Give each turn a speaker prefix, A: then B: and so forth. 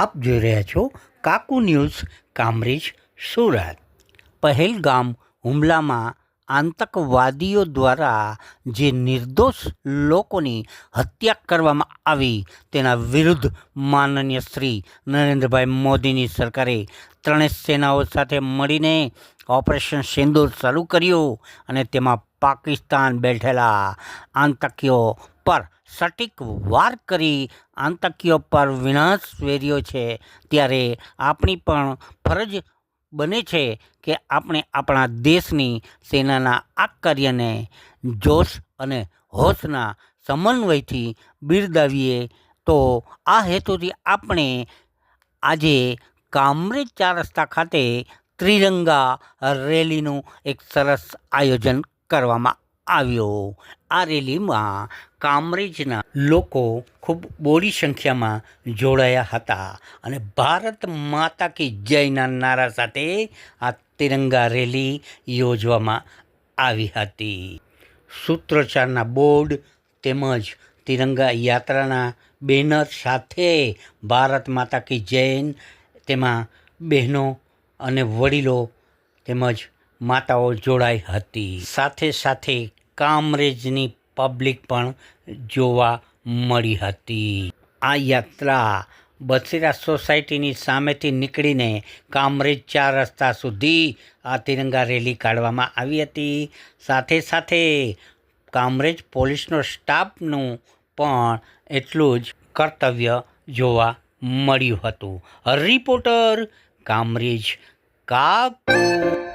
A: આપ જોઈ રહ્યા છો કાકુ ન્યૂઝ, કામરેજ, સુરત. પહેલગામ હુમલામાં આતંકવાદીઓ દ્વારા જે નિર્દોષ લોકોની હત્યા કરવામાં આવી તેના વિરુદ્ધ માનનીય શ્રી નરેન્દ્રભાઈ મોદીની સરકારે ત્રણેય સેનાઓ સાથે મળીને ઓપરેશન સિંદૂર શરૂ કર્યું અને તેમાં પાકિસ્તાન બેઠેલા આતંકીઓ પર સટીક વાર કરી આતંકીઓ પર વિનાશ વેર્યો છે. ત્યારે આપણી પણ ફરજ બને છે કે આપણે આપણા દેશની સેનાના આ કાર્યને જોશ અને હોશના સમન્વયથી બિરદાવીએ. તો આ હેતુથી આપણે આજે કામરેજ ચાર રસ્તા ખાતે ત્રિરંગા રેલીનું એક સરસ આયોજન કરવામાં આવ્યો. આ રેલીમાં કામરેજના લોકો ખૂબ બોડી સંખ્યામાં જોડાયા હતા અને ભારત માતા કી જયના નારા સાથે આ તિરંગા રેલી યોજવામાં આવી હતી. સૂત્રોચ્ચારના બોર્ડ તેમજ તિરંગા યાત્રાના બેનર સાથે ભારત માતા કી જૈન તેમાં બહેનો અને વડીલો તેમજ માતાઓ જોડાઈ હતી. સાથે સાથે કામરેજની પબ્લિક પણ જોવા મળી હતી. આ યાત્રા બસેરા સોસાયટીની સામેથી નીકળીને કામરેજ ચાર રસ્તા સુધી આ તિરંગા રેલી કાઢવામાં આવી હતી. સાથે સાથે કામરેજ પોલીસનો સ્ટાફનું પણ એટલું જ કર્તવ્ય જોવા મળ્યું હતું. રિપોર્ટર કામરેજ કાકુ